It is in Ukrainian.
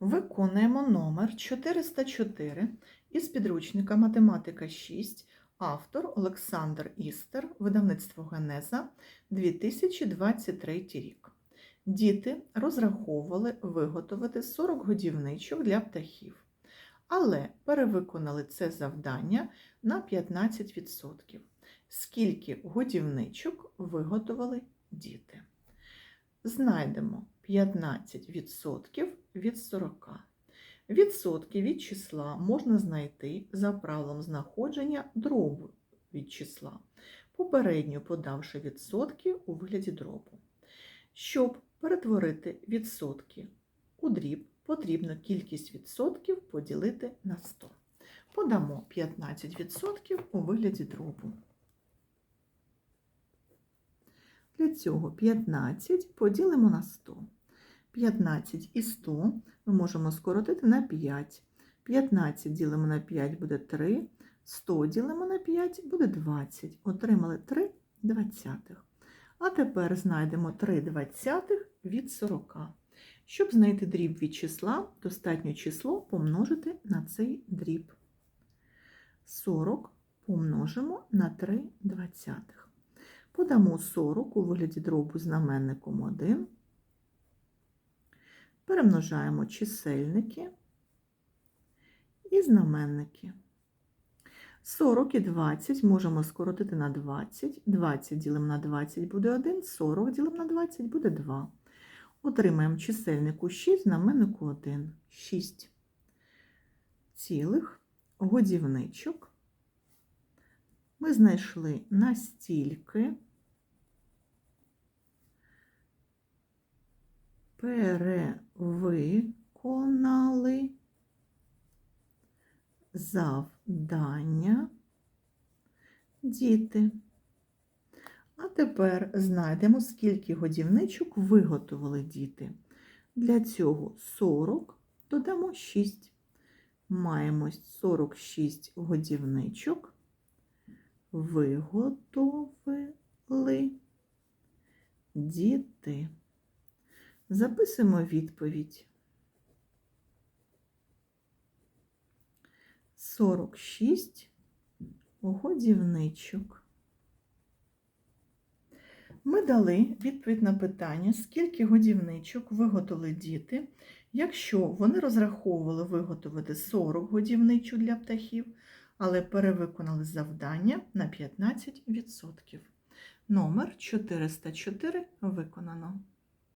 Виконуємо номер 404 із підручника Математика 6, автор Олександр Істер, видавництво Генеза, 2023 рік. Діти розраховували виготовити 40 годівничок для птахів, але перевиконали це завдання на 15%. Скільки годівничок виготовили діти? Знайдемо 15% від 40. Відсотки від числа можна знайти за правилом знаходження дробу від числа, попередньо подавши відсотки у вигляді дробу. Щоб перетворити відсотки у дріб, потрібно кількість відсотків поділити на 100. Подамо 15% у вигляді дробу. Для цього 15 поділимо на 100. 15 і 100 ми можемо скоротити на 5. 15 ділимо на 5 буде 3, 100 ділимо на 5 буде 20. Отримали 3 двадцятих. А тепер знайдемо 3 двадцятих від 40. Щоб знайти дріб від числа, достатньо число помножити на цей дріб. 40 помножимо на 3 двадцятих. Подамо 40 у вигляді дробу знаменником 1. Перемножаємо чисельники і знаменники. 40 і 20 можемо скоротити на 20. 20 ділимо на 20 буде 1, 40 ділимо на 20 буде 2. Отримаємо чисельнику 6, знаменнику 1. 6 цілих годівничок. Ми знайшли настільки перевиконали завдання діти. А тепер знайдемо, скільки годівничок виготовили діти. Для цього 40 додамо 6. Маємо 46 годівничок. Виготовили діти. Записуємо відповідь. 46 годівничок. Ми дали відповідь на питання, скільки годівничок виготовили діти, якщо вони розраховували виготовити 40 годівничок для птахів, але перевиконали завдання на 15%. Номер 404 виконано.